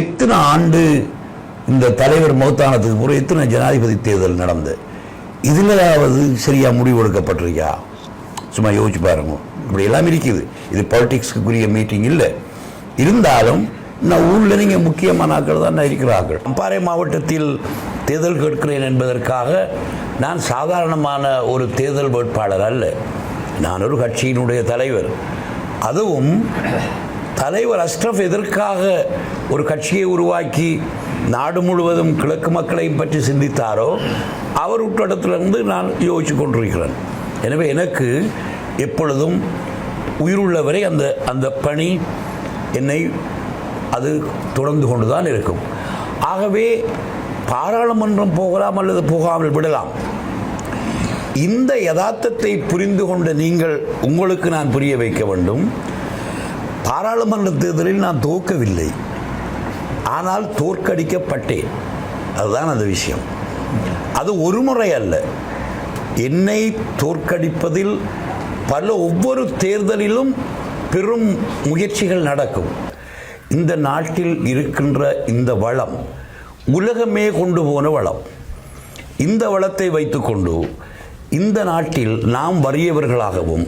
எத்தனை ஆண்டு இந்த தலைவர் மௌத்தானத்துக்கு பிறகு எத்தனை ஜனாதிபதி தேர்தல் நடந்து? இதுலயாவது சரியாக முடிவு எடுக்கப்பட்டிருக்கா? சும்மா யோசிச்சு பாருங்க. இப்படி எல்லாம் இருக்குது. இது பாலிடிக்ஸுக்குரிய மீட்டிங் இல்லை. இருந்தாலும் நான் ஊரில் நீங்கள் முக்கியமான ஆக்கள் தான் இருக்கிறார்கள். அம்பாறை மாவட்டத்தில் தேர்தல் கேட்கிறேன் என்பதற்காக நான் சாதாரணமான ஒரு தேர்தல் வேட்பாளர் அல்ல. நான் ஒரு கட்சியினுடைய தலைவர். அதுவும் தலைவர் அஷ்ரஃப் எதற்காக ஒரு கட்சியை உருவாக்கி நாடு முழுவதும் கிழக்கு மக்களையும் பற்றி சிந்தித்தாரோ அவர் உட்படத்திலிருந்து நான் யோசிச்சு கொண்டிருக்கிறேன். எனவே எனக்கு எப்பொழுதும் உயிருள்ளவரை அந்த அந்த பணி என்னை அது தொடர்ந்து கொண்டு தான் இருக்கும். ஆகவே பாராளுமன்றம் போகலாம் அல்லது போகாமல் விடலாம். இந்த யதார்த்தத்தை புரிந்து கொண்ட நீங்கள் உங்களுக்கு நான் புரிய வைக்க வேண்டும். பாராளுமன்ற தேர்தலில் நான் தோற்கவில்லை ஆனால் தோற்கடிக்கப்பட்டேன். அதுதான் அந்த விஷயம். அது ஒரு முறை அல்ல. என்னை தோற்கடிப்பதில் பல ஒவ்வொரு தேர்தலிலும் பெரும் முயற்சிகள் நடக்கும். இந்த நாட்டில் இருக்கின்ற இந்த வளம் உலகமே கொண்டு போன வளம். இந்த வளத்தை வைத்துக்கொண்டு இந்த நாட்டில் நாம் வறியவர்களாகவும்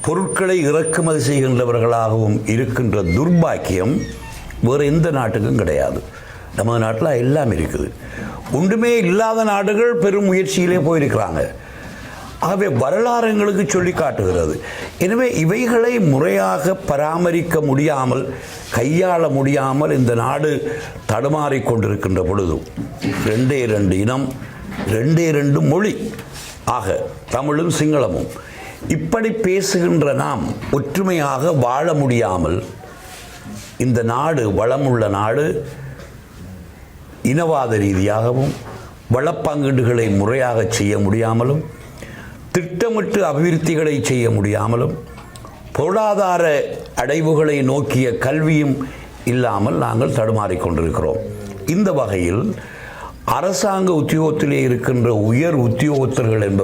பொருட்களை இறக்குமதி செய்கின்றவர்களாகவும் இருக்கின்ற துர்பாக்கியம் வேறு எந்த நாட்டுக்கும் கிடையாது. நமது நாட்டில் எல்லாம் இருக்குது. ஒன்றுமே இல்லாத நாடுகள் பெரும் முயற்சியிலே போயிருக்கிறாங்க. ஆகவே வரலாறு எங்களுக்கு சொல்லி காட்டுகிறது. எனவே இவைகளை முறையாக பராமரிக்க முடியாமல் கையாள முடியாமல் இந்த நாடு தடுமாறிக்கொண்டிருக்கின்ற பொழுது ரெண்டே ரெண்டு இனம் ரெண்டே ரெண்டு மொழி ஆக தமிழும் சிங்களமும். இப்படி பேசுகின்ற நாம் ஒற்றுமையாக வாழ முடியாமல் இந்த நாடு வளமுள்ள நாடு இனவாத ரீதியாகவும் வளப்பங்கீடுகளை முறையாக செய்ய முடியாமலும் திட்டமிட்டு அபிவிருத்திகளை செய்ய முடியாமலும் பொருளாதார அடைவுகளை நோக்கிய கல்வியும் இல்லாமல் நாங்கள் தடுமாறிக்கொண்டிருக்கிறோம் இந்த வகையில் அரசாங்க உத்தியோகத்திலே இருக்கின்ற உயர் உத்தியோகத்தர்கள் என்பவர்